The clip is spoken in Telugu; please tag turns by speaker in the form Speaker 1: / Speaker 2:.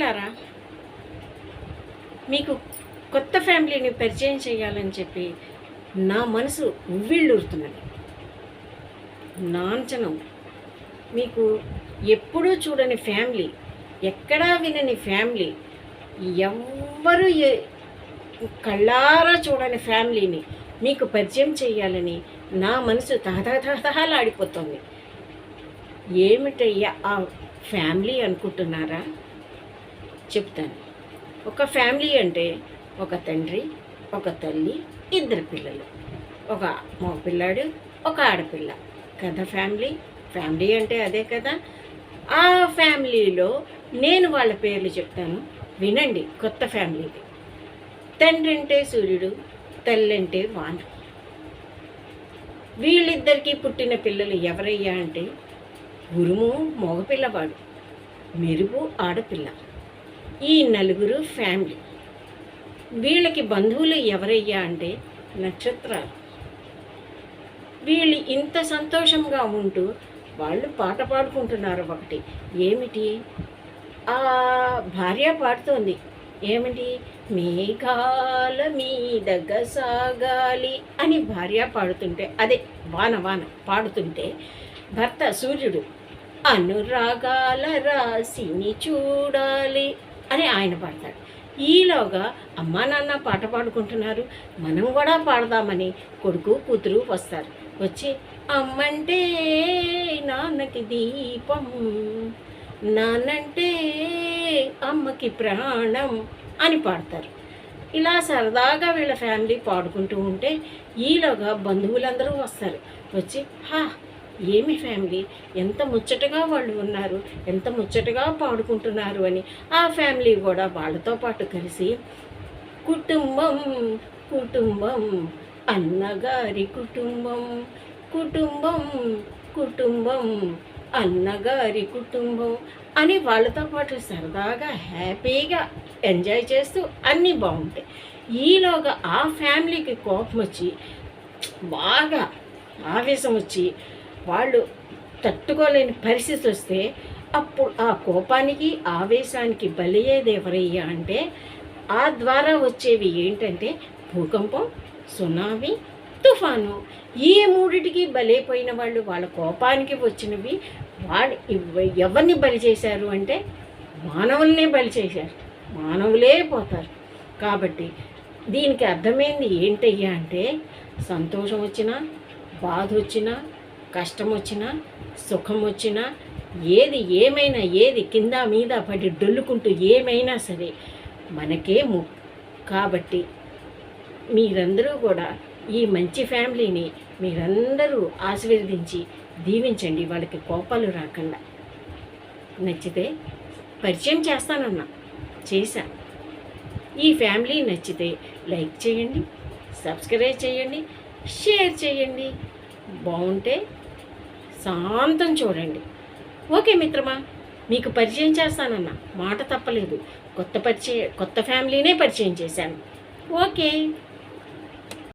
Speaker 1: రా. మీకు కొత్త ఫ్యామిలీని పరిచయం చేయాలని చెప్పి నా మనసు ఉవ్విళ్ళూరుతున్నది. నాంచనం. మీకు ఎప్పుడూ చూడని ఫ్యామిలీ ఎక్కడా వినని ఫ్యామిలీ ఎవ్వరు కళ్ళారా చూడని ఫ్యామిలీని మీకు పరిచయం చేయాలని నా మనసు తహతహతహలాడిపోతుంది. ఏమిటయ్యా ఆ ఫ్యామిలీ అనుకుంటున్నారా? చెప్తాను. ఒక ఫ్యామిలీ అంటే ఒక తండ్రి ఒక తల్లి ఇద్దరు పిల్లలు. ఒక మగ పిల్లాడు ఒక ఆడపిల్ల. కదా ఫ్యామిలీ ఫ్యామిలీ అంటే అదే కదా. ఆ ఫ్యామిలీలో నేను వాళ్ళ పేర్లు చెప్తాను. వినండి కొత్త ఫ్యామిలీది తండ్రి అంటే సూర్యుడు తల్లి అంటే వాన వీళ్ళిద్దరికీ పుట్టిన పిల్లలు ఎవరయ్యా అంటే ఉరుము మగపిల్లవాడు. మెరుపు ఆడపిల్ల. ఈ నలుగురు ఫ్యామిలీ. వీళ్ళకి బంధువులు ఎవరయ్యా అంటే నక్షత్రాలు. వీళ్ళు ఇంత సంతోషంగా ఉంటూ వాళ్ళు పాట పాడుకుంటున్నారు ఒకటి. ఏమిటి? ఆ భార్య పాడుతోంది. ఏమిటి? మేఘాల మీద సాగాలి అని భార్య పాడుతుంటే అదే వాన వాన పాడుతుంటే భర్త సూర్యుడు అనురాగాల రాశిని చూడాలి. అని ఆయన పాడతాడు. ఈలోగా అమ్మా నాన్న పాట పాడుకుంటున్నారు. మనం కూడా పాడదామని కొడుకు కూతురు వస్తారు. వచ్చి అమ్మంటే నాన్నకి దీపం నాన్నంటే అమ్మకి ప్రాణం అని పాడతారు. ఇలా సరదాగా వీళ్ళ ఫ్యామిలీ పాడుకుంటూ ఉంటే ఈలోగా బంధువులందరూ వస్తారు. వచ్చి హా ఏమి ఫ్యామిలీ? ఎంత ముచ్చటగా వాళ్ళు ఉన్నారు ఎంత ముచ్చటగా పాడుకుంటున్నారు అని ఆ ఫ్యామిలీ కూడా వాళ్ళతో పాటు కలిసి కుటుంబం కుటుంబం అన్నగారి కుటుంబం కుటుంబం కుటుంబం అన్నగారి కుటుంబం అని వాళ్ళతో పాటు సరదాగా హ్యాపీగా ఎంజాయ్ చేస్తూ అన్నీ బాగుంటాయి. ఈలోగా ఆ ఫ్యామిలీకి కోపం వచ్చి బాగా ఆవేశం వచ్చి వాళ్ళు తట్టుకోలేని పరిస్థితి వస్తే అప్పుడు ఆ కోపానికి ఆవేశానికి బలయ్యేది ఎవరయ్యా అంటే ఆ ద్వారా వచ్చేవి ఏంటంటే భూకంపం సునామీ తుఫాను. ఈ మూడిటికి బలైపోయిన వాళ్ళు వాళ్ళ కోపానికి వచ్చినవి వాళ్ళు ఎవరిని బలి చేశారు అంటే మానవుల్నే బలి చేశారు మానవులే పోతారు. కాబట్టి దీనికి అర్థమైంది ఏంటయ్యా అంటే సంతోషం వచ్చినా బాధ వచ్చినా కష్టం వచ్చినా సుఖం వచ్చినా ఏది ఏమైనా ఏది కింద మీద పడి డొల్లుకుంటూ ఏమైనా సరే మనకే ము కాబట్టి మీరందరూ కూడా ఈ మంచి ఫ్యామిలీని మీరందరూ ఆశీర్వదించి దీవించండి. వాళ్ళకి కోపాలు రాకుండా. నచ్చితే పరిచయం చేస్తానన్నా. చేశా. ఈ ఫ్యామిలీ నచ్చితే లైక్ చేయండి సబ్స్క్రైబ్ చేయండి షేర్ చేయండి. బాగుంటే శాంతం చూడండి. ఓకే మిత్రమా మీకు పరిచయం చేస్తానన్న మాట తప్పలేదు. కొత్త పరిచయం కొత్త ఫ్యామిలీనే పరిచయం చేశాను. ఓకే.